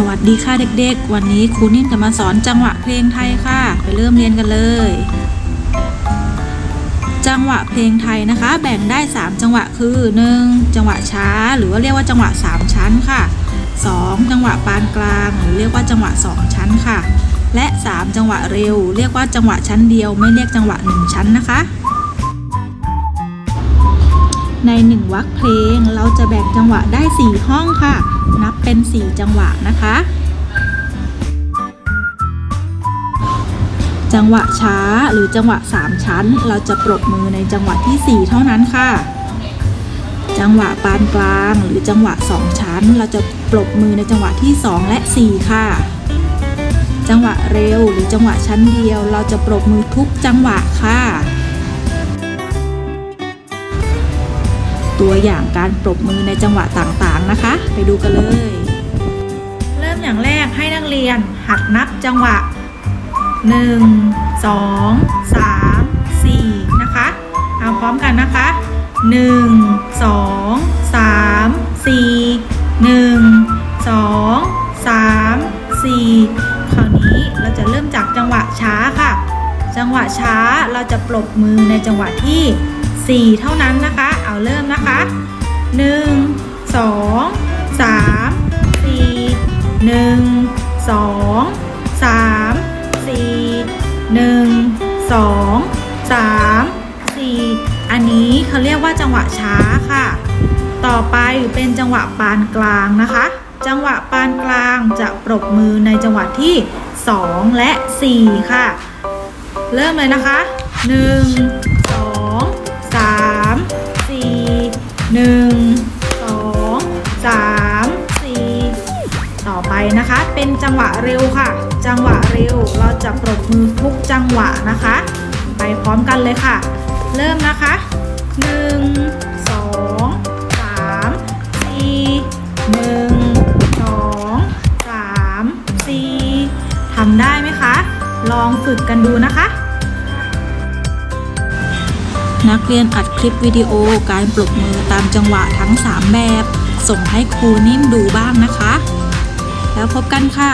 สวัสดีค่ะเด็กๆ วันนี้ครูนิ่มจะมาสอนจังหวะเพลงไทยค่ะ ไปเริ่มเรียนกันเลย จังหวะเพลงไทยนะคะ แบ่งได้ 3 จังหวะคือ 1. จังหวะช้า หรือว่าเรียกว่าจังหวะ 3 ชั้นค่ะ 2. จังหวะปานกลาง หรือเรียกว่าจังหวะ 2 ชั้นค่ะ และ 3 จังหวะเร็ว เรียกว่าจังหวะชั้นเดียว ไม่เรียกจังหวะ 1 ชั้นนะคะ ในหนึ่งวรรคเพลงเราจะแบ่งจังหวะได้ 4 ห้องค่ะ นับเป็น 4 จังหวะนะคะ จังหวะช้าหรือจังหวะ 3 ชั้น เราจะปรบมือในจังหวะที่ 4 เท่านั้นค่ะ จังหวะปานกลางหรือจังหวะ 2 ชั้น เราจะปรบมือในจังหวะที่ 2 และ 4 ค่ะ จังหวะเร็วหรือจังหวะชั้นเดียว เราจะปรบมือทุกจังหวะค่ะ ตัวอย่างการปรบมือในจังหวะต่างๆนะคะ ไปดูกันเลย เริ่มอย่างแรกให้นักเรียนหัดนับจังหวะ 1 2 3 4 นะคะ เอาพร้อมกันนะคะ 1 2 3 4 1 2 3 4 คราวนี้เราจะเริ่มจากจังหวะช้าค่ะ จังหวะช้าเราจะปรบมือในจังหวะที่ 4 เท่านั้นนะคะ เอาเริ่มนะคะ 1 2 3 4 1 2 3 4 1 2 3 4 อันนี้เขาเรียกว่าจังหวะช้าค่ะ ต่อไปเป็นจังหวะปานกลางนะคะ จังหวะปานกลางจะปรบมือในจังหวะที่ 2 และ 4 ค่ะ เริ่มเลยนะคะ 1 4 1 2 3 4ต่อไปนะคะ เป็นจังหวะเร็วค่ะ จังหวะเร็วเราจะปรบมือทุกจังหวะนะคะ ไปพร้อมกันเลยค่ะ เริ่มนะคะ1 2 3 4 1 2 3 4ทำได้ไหมคะ ลองฝึกกันดูนะคะ นักเรียนอัดคลิปวิดีโอการปลบมือตามจังหวะทั้ง 3 แบบ ส่งให้ครูนิ่มดูบ้างนะคะ แล้วพบกันค่ะ